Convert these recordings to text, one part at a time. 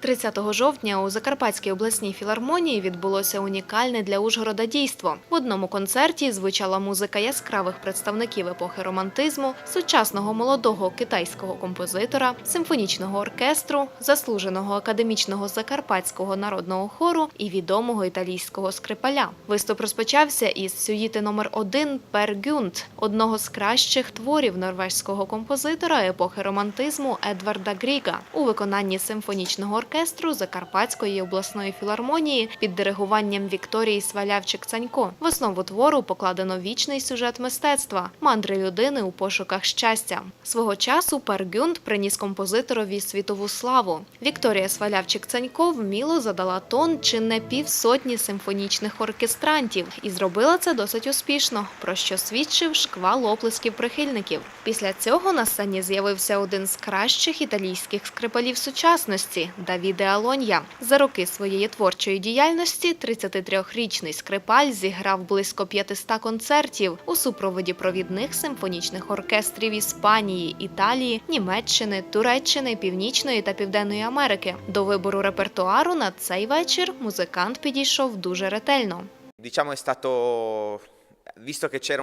30 жовтня у Закарпатській обласній філармонії відбулося унікальне для Ужгорода дійство. В одному концерті звучала музика яскравих представників епохи романтизму, сучасного молодого китайського композитора, симфонічного оркестру, заслуженого академічного закарпатського народного хору і відомого італійського скрипаля. Виступ розпочався із сюїти номер 1 Пер Гюнт, одного з кращих творів норвезького композитора епохи романтизму Едварда Гріга у виконанні симфонічного оркестру Закарпатської обласної філармонії під диригуванням Вікторії Свалявчик-Цанько. В основу твору покладено вічний сюжет мистецтва мандри людини у пошуках щастя. Свого часу Пер Гюнт приніс композиторові світову славу. Вікторія Свалявчик-Цанько вміло задала тон чи не півсотні симфонічних оркестрантів і зробила це досить успішно, про що свідчив шквал оплесків прихильників. Після цього на сцені з'явився один з кращих італійських скрипалів сучасності Давіде Алонья. За роки своєї творчої діяльності 33-річний скрипаль зіграв близько 500 концертів у супроводі провідних симфонічних оркестрів Іспанії, Італії, Німеччини, Туреччини, Північної та Південної Америки. До вибору репертуару на цей вечір музикант підійшов дуже ретельно. Diciamo è stato,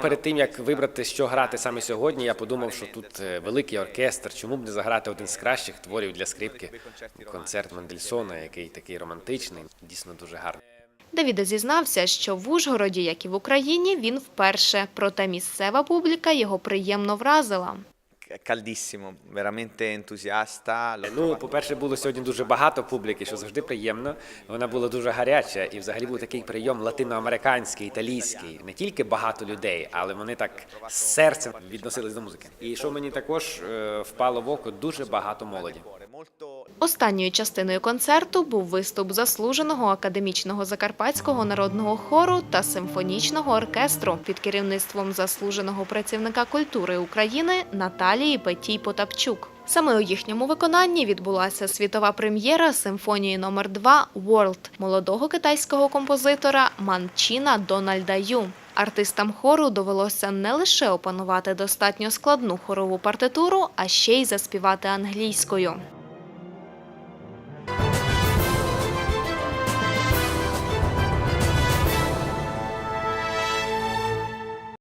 Перед тим як вибрати, що грати саме сьогодні, я подумав, що тут е, великий оркестр. Чому б не заграти один з кращих творів для скрипки? Концерт Мендельсона, який такий романтичний, дійсно дуже гарний. Давіда зізнався, що в Ужгороді, як і в Україні, він вперше, проте місцева публіка його приємно вразила. Caldissimo, вераменте ентузіаста. Ну, по-перше, було сьогодні дуже багато публіки, що завжди приємно. Вона була дуже гаряча, і взагалі був такий прийом латиноамериканський, італійський. Не тільки багато людей, але вони так з серцем відносились до музики. І що мені також е, впало в око, дуже багато молоді. Останньою частиною концерту був виступ заслуженого академічного закарпатського народного хору та симфонічного оркестру під керівництвом заслуженого працівника культури України Наталії Петій Потапчук. Саме у їхньому виконанні відбулася світова прем'єра симфонії номер 2 World молодого китайського композитора Манчіна Дональда Ю. Артистам хору довелося не лише опанувати достатньо складну хорову партитуру, а ще й заспівати англійською.